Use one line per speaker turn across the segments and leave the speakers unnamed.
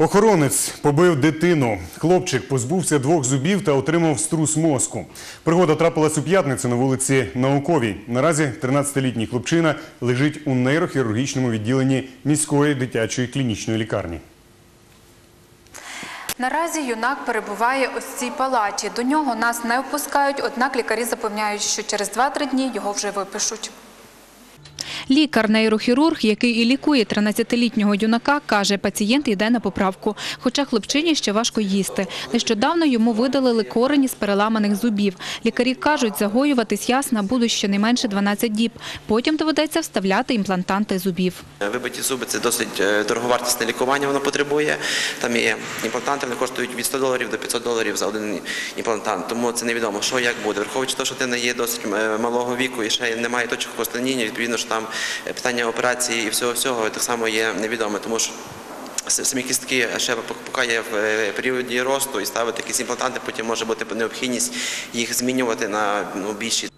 Охоронець побив дитину. Хлопчик позбувся двох зубів та отримав струс мозку. Пригода трапилась у п'ятницю на вулиці Науковій. Наразі 13-літній хлопчина лежить у нейрохірургічному відділенні міської дитячої клінічної лікарні.
Наразі юнак перебуває ось цій палаті. До нього нас не впускають, однак лікарі запевняють, що через 2-3 дні його вже випишуть.
Лікар-нейрохірург, який і лікує 13-літнього юнака, каже, пацієнт йде на поправку. Хоча хлопчині ще важко їсти. Нещодавно йому видалили корені з переламаних зубів. Лікарі кажуть, загоюватись ясна будуть щонайменше 12 діб. Потім доведеться вставляти імплантанти зубів.
Вибиті зуби це досить е, дороговартісне лікування, воно потребує. Там є імплантанти, вони коштують від 100 доларів до 500 доларів за один імплантант. Тому це невідомо, що як буде. Враховуючи те, що дитина є досить е, малого віку і ще немає точок останіння, відповідно, що там питання операції і всього всього так само є невідоме, тому що. Самі кістки ще поки є в е, періоді росту і ставити якісь імплантанти, потім може бути необхідність їх змінювати на ну, більші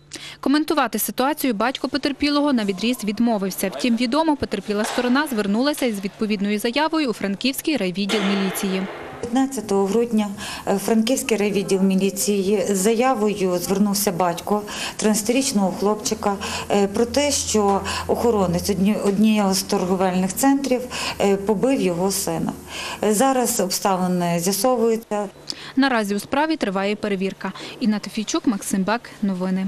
Коментувати ситуацію батько потерпілого на відріз відмовився. Втім, відомо, потерпіла сторона звернулася із відповідною заявою у Франківський райвідділ міліції.
15 грудня е, Франківський райвідділ міліції з заявою звернувся батько 13-річного хлопчика е, про те, що охоронець одні- однієї з торговельних центрів е, побив його сина. Зараз обставини з'ясовуються.
Наразі у справі триває перевірка. Інна Тофійчук, Максим Бак. Новини.